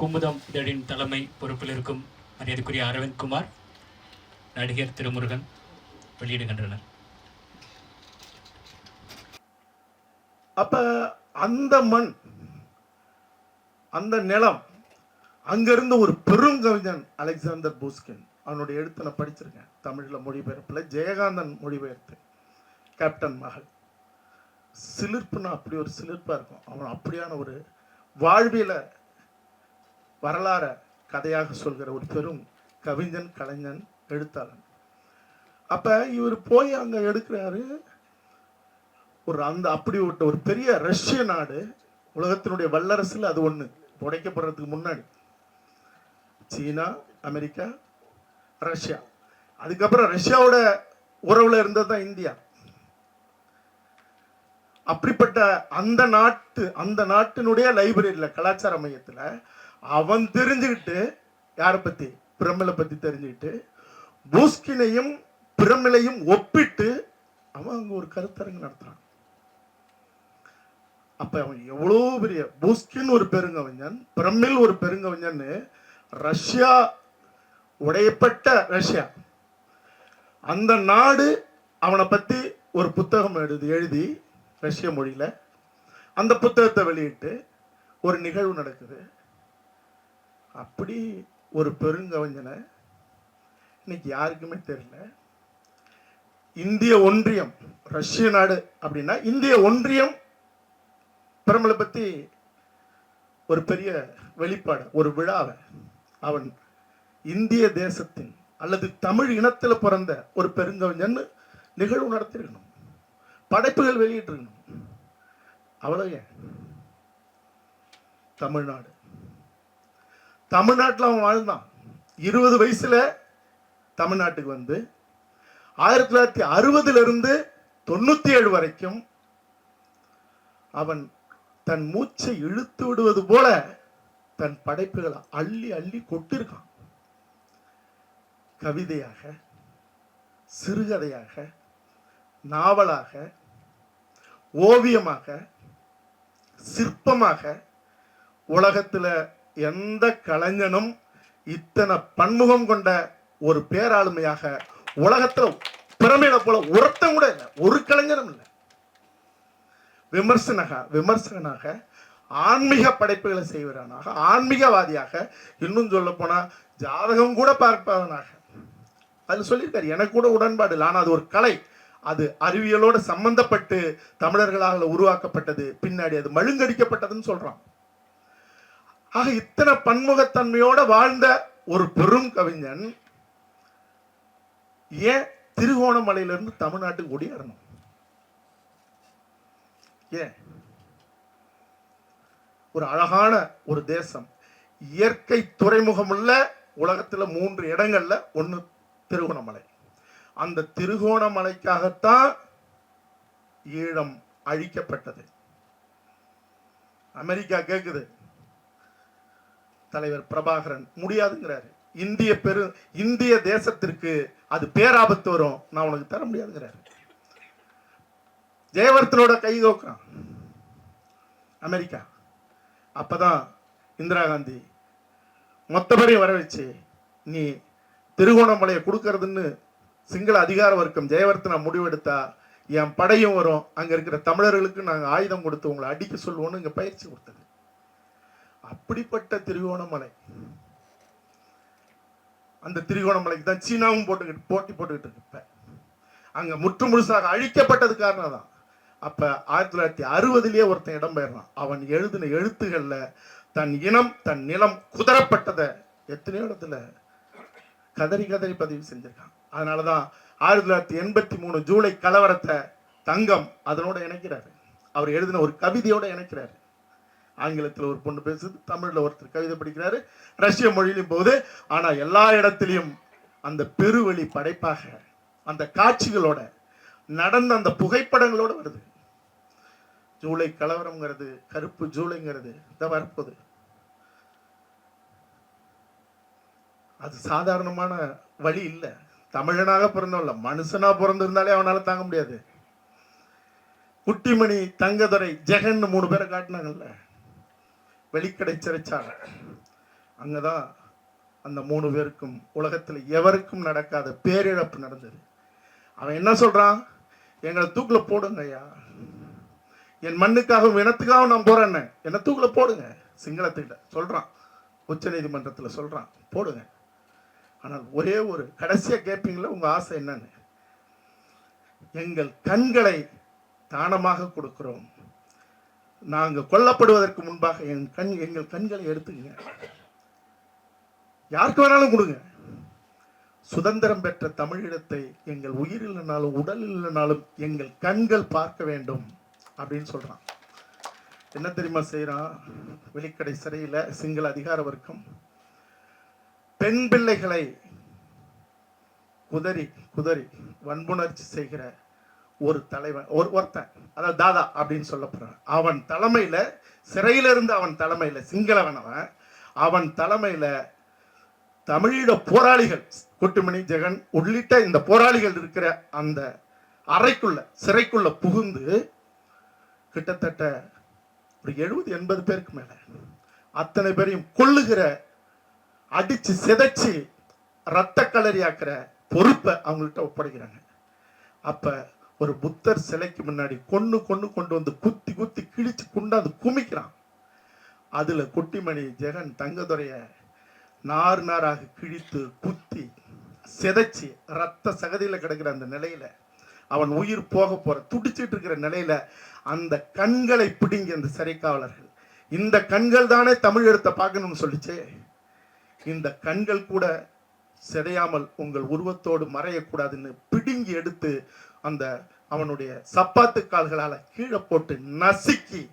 குமுதம் இதழின் தலைமை பொறுப்பில் இருக்கும் மரியாதைக்குரிய அரவிந்த் குமார் நடிகர் திருமுருகன் வெளியிடுகின்றனர். அப்ப அந்த மண் அந்த நிலம் அங்கிருந்து ஒரு பெருங்கவிஞன் அலெக்சாண்டர் பூஸ்கின். அவனுடைய எழுத்து நான் படிச்சிருக்கேன். தமிழில் மொழிபெயர்ப்பில் ஜெயகாந்தன் மொழிபெயர்த்து கேப்டன் மகள். சிலிர்ப்புனா அப்படி ஒரு சிலிர்ப்பாக இருக்கும். அவன் அப்படியான ஒரு வாழ்வியலை வரலாற கதையாக சொல்கிற ஒரு பெரும் கவிஞன் கலைஞன் எழுத்தாளன். அப்ப இவர் போய் அங்க எடுக்கிறாரு. ஒரு அந்த அப்படி விட்ட ஒரு பெரிய ரஷ்ய நாடு உலகத்தினுடைய வல்லரசுல அது ஒண்ணு உடைக்கப்படுறதுக்கு முன்னாடி. China America Russia. அதுக்கப்புறம் ரஷ்யாவோட உறவுல இருந்தது தான் இந்தியா. அப்படிப்பட்ட அந்த நாட்டு அந்த நாட்டினுடைய லைப்ரரியில கலாச்சார மையத்துல அவன் தெரிஞ்சுக்கிட்டு யாரை பத்தி? பிரமிளை பத்தி தெரிஞ்சுக்கிட்டு பூஸ்கினையும் பிரமிளையும் ஒப்பிட்டு அவன் அங்க ஒரு கருத்தரங்கு நடத்துறான். அப்ப அவன் எவ்வளோ பெரிய பூஸ்கின் ஒரு பெருங்கவிஞன் பிரமிழ் ஒரு பெருங்கவிஞன் ரஷ்யா உடையப்பட்ட ரஷ்யா. அந்த நாடு அவனை பத்தி ஒரு புத்தகம் எழுதி எழுதி ரஷ்ய மொழியில. அந்த புத்தகத்தை வெளியிட்டு ஒரு நிகழ்வு நடக்குது. அப்படி ஒரு பெருங்கவிஞனை இன்னைக்கு யாருக்குமே தெரியல. இந்திய ஒன்றியம் ரஷ்ய நாடு அப்படின்னா இந்திய ஒன்றியம் பிரமலை பத்தி ஒரு பெரிய வெளிப்பாடு ஒரு விழாவை. அவன் இந்திய தேசத்தின் அல்லது தமிழ் இனத்தில் பிறந்த ஒரு பெருங்கவிஞன் நிகழ்வு நடத்திருக்கணும் படைப்புகள் வெளியிட்டிருக்கணும். அவ்வளோ ஏன்? தமிழ்நாடு. தமிழ்நாட்டில் அவன் வாழ்ந்தான். இருபது வயசுல தமிழ்நாட்டுக்கு வந்து ஆயிரத்தி தொள்ளாயிரத்தி அறுபதுல இருந்து தொண்ணூத்தி ஏழு வரைக்கும் அவன் தன் மூச்சை இழுத்து விடுவது போல தன் படைப்புகளை அள்ளி அள்ளி கொட்டிருக்கான். கவிதையாக சிறுகதையாக நாவலாக ஓவியமாக சிற்பமாக உலகத்தில் எந்த கலைஞனும் இத்தனை பன்முகம் கொண்ட ஒரு பேராளுமையாக உலகத்துல பிரமிட போல ஒருத்தன் கூட இல்லை. ஒரு கலைஞரும் இல்லை. விமர்சனக விமர்சகனாக ஆன்மீக படைப்புகளை செய்வரானாக ஆன்மீகவாதியாக இன்னும் சொல்ல போனா ஜாதகம் கூட பார்ப்பவனாக. அது சொல்லியிருக்காரு எனக்கு கூட உடன்பாடு இல்லை. ஆனா அது ஒரு கலை. அது அறிவியலோட சம்பந்தப்பட்டு தமிழர்களாக உருவாக்கப்பட்டது. பின்னாடி அது மழுங்கடிக்கப்பட்டதுன்னு சொல்றான். ஆக இத்தனை பன்முகத்தன்மையோட வாழ்ந்த ஒரு பெரும் கவிஞன் ஏன் திருகோணமலையிலிருந்து தமிழ்நாட்டுக்கு ஒடியாரணும் ஏன்? ஒரு அழகான ஒரு தேசம். இயற்கை துறைமுகம் உள்ள உலகத்துல மூன்று இடங்கள்ல ஒண்ணு திருகோணமலை. அந்த திருகோணமலைக்காகத்தான் ஈழம் அழிக்கப்பட்டது. அமெரிக்கா கேக்குது. தலைவர் பிரபாகரன் முடியாதுங்கிறாரு. இந்திய பெரு இந்திய தேசத்திற்கு அது பேராபத்து வரும். நான் உனக்கு தர முடியாதுங்கிறாரு. ஜெயவர்த்தனோட கை கோக்குறான் அமெரிக்கா. அப்பதான் இந்திரா காந்தி மொத்தபடியும் வர வச்சு நீ திருகோணமலையை கொடுக்கறதுன்னு சிங்கள அதிகார வர்க்கம் ஜெயவர்த்தனா முடிவெடுத்தா என் படையும் வரும். அங்க இருக்கிற தமிழர்களுக்கு நாங்கள் ஆயுதம் கொடுத்து உங்களை அடிக்க சொல்லுவோன்னு இங்க பயிற்சி கொடுத்தது. அப்படிப்பட்ட திருகோணமலை. அந்த திருகோணமலைக்கு தான் சீனாவும் போட்டுக்கிட்டு போட்டி போட்டுக்கிட்டு இருக்கு இப்ப. அங்க முற்று முழுசாக அழிக்கப்பட்டது காரணம் தான். அப்ப ஆயிரத்தி தொள்ளாயிரத்தி அறுபதுலயே ஒருத்தன் இடம்பெயர்றான். அவன் எழுதின எழுத்துகள்ல தன் இனம் தன் நிலம் குதரப்பட்டதை எத்தனையோ இடத்துல கதறி கதறி பதிவு செஞ்சிருக்கான். அதனாலதான் ஆயிரத்தி தொள்ளாயிரத்தி எண்பத்தி மூணு ஜூலை கலவரத்தை தங்கம் அதனோட இணைக்கிறாரு. அவர் எழுதின ஒரு கவிதையோட இணைக்கிறாரு. ஆங்கிலத்தில் ஒரு பொண்ணு பேசுது தமிழில் ஒருத்தர் கவிதை படிக்கிறாரு ரஷ்ய மொழியிலும் போகுது. ஆனால் எல்லா இடத்துலையும் அந்த பெருவழி படைப்பாக அந்த காட்சிகளோட நடந்த அந்த புகைப்படங்களோட வருது. ஜூலை கலவரம்ங்கிறது கருப்பு ஜூலைங்கிறது இதை வரப்போகுது. அது சாதாரணமான வழி இல்லை. தமிழனாக பிறந்தவன்ல மனுஷனாக பிறந்திருந்தாலே அவனால் தாங்க முடியாது. குட்டிமணி தங்கதுரை ஜெகன் மூணு பேரை காட்டினாங்கல்ல. வெளிக்கடை சிறைச்சாலை. அங்கதான் அந்த மூணு பேருக்கும் உலகத்தில் எவருக்கும் நடக்காத பேரிழப்பு நடந்தது. அவன் என்ன சொல்றான்? எங்களை தூக்குல போடுங்க ஐயா. என் மண்ணுக்காகவும் இனத்துக்காகவும் நான் போறேன்னு என்ன தூக்குல போடுங்க. சிங்களத்துக்கிட்ட சொல்றான். உச்ச நீதிமன்றத்தில் சொல்றான். போடுங்க. ஆனால் ஒரே ஒரு கடைசியா கேட்பீங்களா உங்க ஆசை என்னன்னு? எங்கள் கண்களை தானமாக கொடுக்கிறோம். நாங்கள் கொல்லப்படுவதற்கு முன்பாக என் கண் எங்கள் கண்களை எடுத்துக்கங்க. யாருக்கு வேணாலும் கொடுங்க. சுதந்திரம் பெற்ற தமிழீழத்தை எங்கள் உயிர் இல்லைனாலும் உடல் இல்லைனாலும் எங்கள் கண்கள் பார்க்க வேண்டும் அப்படின்னு சொல்கிறான் என்ன தெரியுமா செய்கிறான் வெளிக்கடை சிறையில் சிங்கள அதிகார வர்க்கம். பெண் பிள்ளைகளை குதறி குதறி வன்புணர்ச்சி செய்கிற ஒரு தலைவன் ஒரு ஒருத்தன். அதாவது தாதா அப்படின்னு சொல்லப்படுறான். அவன் தலைமையில் சிறையில இருந்து அவன் தலைமையில் சிங்களவனவன். அவன் தலைமையில் தமிழீழ போராளிகள் குட்டுமணி ஜெகன் உள்ளிட்ட இந்த போராளிகள் இருக்கிற அந்த அறைக்குள்ள சிறைக்குள்ள புகுந்து கிட்டத்தட்ட ஒரு எழுபது எண்பது பேருக்கு மேல அத்தனை பேரையும் கொள்ளுகிற அடிச்சு சிதைச்சு ரத்த களரியாக்குற பொறுப்பை அவங்கள்ட்ட ஒப்படைக்கிறாங்க. அப்போ ஒரு புத்தர் சிலைக்கு முன்னாடி கொன்று கொன்று கொண்டு வந்து குத்தி குத்தி கிழிச்சு கொண்டாந்து குமிக்கிறான். அதுல குட்டிமணி ஜெகன் தங்கதுரைய நார் நாராக கிழித்து குத்தி சிதைச்சு ரத்த சகதியில கிடக்கிற அந்த நிலையில அவன் உயிர் போக போற துடிச்சிட்டு இருக்கிற நிலையில அந்த கண்களை பிடுங்கி அந்த சிறைக்காவலர்கள் இந்த கண்கள் தானே தமிழ் எழுத்தை பார்க்கணும்னு சொல்லிச்சே. இந்த கண்கள் கூட சிதையாமல் உங்கள் உருவத்தோடு மறையக்கூடாதுன்னு பிடுங்கி எடுத்து அந்த அவனுடைய சப்பாத்து கால்களால கீழே போட்டு நசுக்கி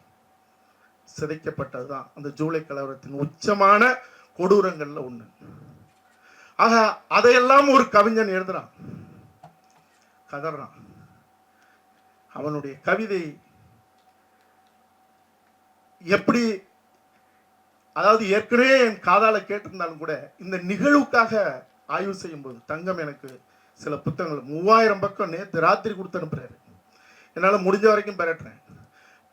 சிதைக்கப்பட்டதுதான் அந்த ஜூலை கலவரத்தின் உச்சமான கொடூரங்கள்ல ஒண்ணு. ஆக அதையெல்லாம் ஒரு கவிஞன் எழுதுறான். கதறான். அவனுடைய கவிதை எப்படி அதாவது ஏற்கனவே என் காதால கேட்டிருந்தாலும் கூட இந்த நிகழ்வுக்காக ஆய்வு செய்யும்போது தங்கம் எனக்கு சில புத்தகங்கள். மூவாயிரம் பக்கம் நேற்று ராத்திரி கொடுத்து அனுப்புறாரு. என்னால் முடிஞ்ச வரைக்கும் பெறட்டுறேன்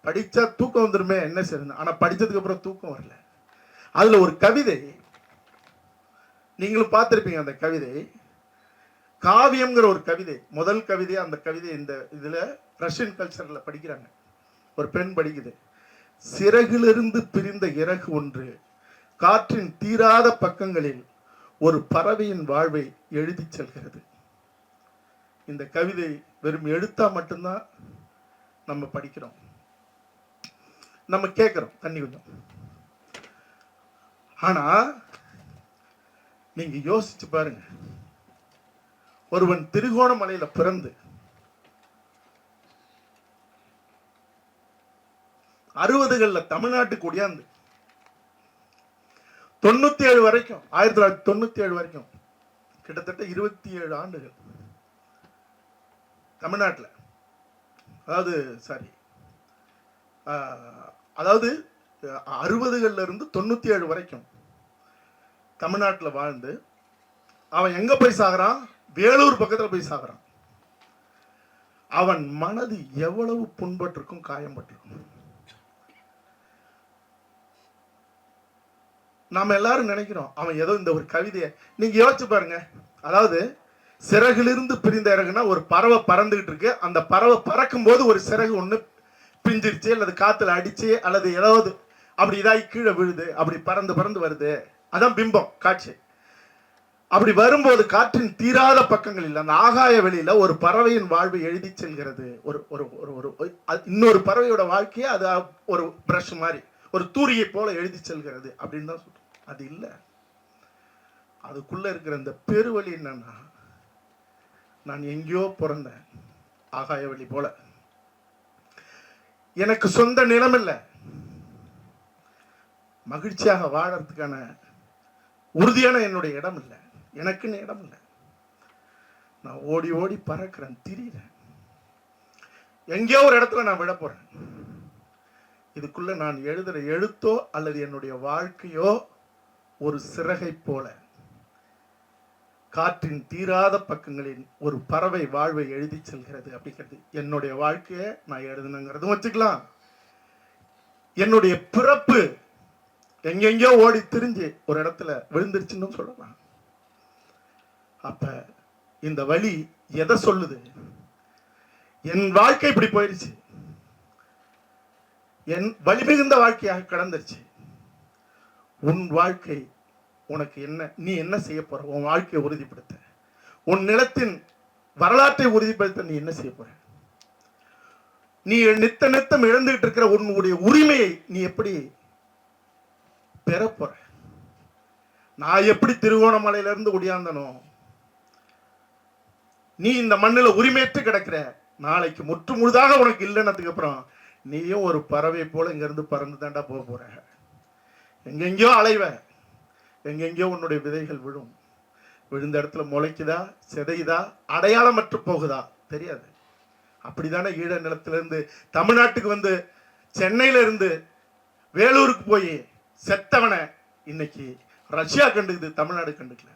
படிச்சா தூக்கம் வந்துருமே என்ன செய்யணும் ஆனால் படிச்சதுக்கு அப்புறம் தூக்கம் வரல. அதுல ஒரு கவிதை நீங்களும் பார்த்திருப்பீங்க அந்த கவிதை. காவியம்ங்கிற ஒரு கவிதை. முதல் கவிதை அந்த கவிதை இந்த இதுல ரஷ்யன் கல்ச்சர்ல படிக்கிறாங்க. ஒரு பெண் படிக்குது. சிறகிலிருந்து பிரிந்த இறகு ஒன்று காற்றின் தீராத பக்கங்களில் ஒரு பறவையின் வாழ்வை எழுதி செல்கிறது. இந்த கவிதை வெறும் எழுத்தா மட்டும்தான் நம்ம படிக்கிறோம். நம்ம கேட்கிறோம் தண்ணி கொஞ்சம். ஆனா நீங்க யோசிச்சு பாருங்க. ஒருவன் திருகோணமலையில பிறந்து அறுபதுகள்ல தமிழ்நாட்டுக்கு ஒடியாந்து தொண்ணூத்தி ஏழு வரைக்கும் ஆயிரத்தி தொள்ளாயிரத்தி தொண்ணூத்தி ஏழு வரைக்கும் கிட்டத்தட்ட இருபத்தி ஏழு ஆண்டுகள். தமிழ்நாட்டில். அதாவது சாரி அதாவது அறுபதுகள்ல இருந்து தொண்ணூத்தி ஏழு வரைக்கும் தமிழ்நாட்டில் வாழ்ந்து அவன் எங்க போய் சாகுறான்? வேலூர் பக்கத்துல போய் சாகுறான். அவன் மனது எவ்வளவு புண்பட்டிருக்கும் காயம்பட்டிருக்கும். நாம எல்லாரும் நினைக்கிறோம் அவன் ஏதோ இந்த ஒரு கவிதையை நீங்க யோசிச்சு பாருங்க. அதாவது சிறகிலிருந்து பிரிந்த இறகுனா ஒரு பறவை பறந்துகிட்டு இருக்கு. அந்த பறவை பறக்கும் போது ஒரு சிறகு ஒண்ணு பிஞ்சிருச்சு அல்லது காத்துல அடிச்சு அல்லது ஏதாவது அப்படி இதாகி கீழே விழுது அப்படி பறந்து பறந்து வருது. அதான் பிம்பம் காட்சி. அப்படி வரும்போது காற்றின் தீராத பக்கங்களில் அந்த ஆகாய வெளியில ஒரு பறவையின் வாழ்வு எழுதி செல்கிறது. ஒரு ஒரு ஒரு ஒரு இன்னொரு பறவையோட வாழ்க்கையை அது ஒரு பிரஷ் மாதிரி ஒரு தூரியை போல எழுதி செல்கிறது அப்படின்னு தான் சொல்றோம். அது இல்லை. அதுக்குள்ள இருக்கிற அந்த பெருவழி என்னன்னா நான் எங்கேயோ பிறந்தேன் ஆகாய வழி போல. எனக்கு சொந்த நிலம் இல்லை. மகிழ்ச்சியாக வாழறதுக்கான உறுதியான என்னுடைய இடம் இல்லை. எனக்குன்னு இடம் இல்லை. நான் ஓடி ஓடி பறக்கிறேன் திரியிறேன். எங்கேயோ ஒரு இடத்துல நான் விட போறேன். இதுக்குள்ள நான் எழுதுற எழுத்தோ அல்லது என்னுடைய வாழ்க்கையோ ஒரு சிறகை போல. காற்றின் தீராத பக்கங்களின் ஒரு பறவை வாழ்வை எழுதி செல்கிறது அப்படிங்கிறது என்னுடைய வாழ்க்கையை நான் எழுதுனங்கிறதும் வச்சுக்கலாம். என்னுடைய பிறப்பு எங்கெங்கயோ ஓடி திரிஞ்சு ஒரு இடத்துல விழுந்துருச்சுன்னு சொல்லலாம். அப்ப இந்த வழி எதை சொல்லுது? என் வாழ்க்கை இப்படி போயிடுச்சு என் வலிமிகுந்த வாழ்க்கையாக கடந்துருச்சு. உன் வாழ்க்கை உனக்கு என்ன நீ என்ன செய்ய போற? உன் வாழ்க்கையை உறுதிப்படுத்த. உன் நிலத்தின் வரலாற்றை உறுதிப்படுத்த நீ என்ன செய்ய போற? நீ நித்த நித்தம் இழந்துகிட்டு இருக்கிற உன்னுடைய உரிமையை நீ எப்படி பெற போற? நான் எப்படி திருவோணமலையில இருந்து ஒடியாந்தனோ? நீ இந்த மண்ணுல உரிமையற்று கிடக்கிற. நாளைக்கு முற்று முழுதாக உனக்கு இல்லைன்னதுக்கு அப்புறம் நீயும் ஒரு பறவை போல இங்க இருந்து பறந்து தாண்டா போக போற. எங்கெங்கயோ அலைவ. எங்கெங்கயோ உன்னுடைய விதைகள் விழும். விழுந்த இடத்துல முளைக்குதா? சிதையுதா? அடையாளமற்று போகுதா? தெரியாது. அப்படிதானே ஈழ நிலத்திலிருந்து தமிழ்நாட்டுக்கு வந்து சென்னையில இருந்து வேலூருக்கு போய் செத்தவனை இன்னைக்கு ரஷ்யா கண்டுக்குது தமிழ்நாடு கண்டுக்கல.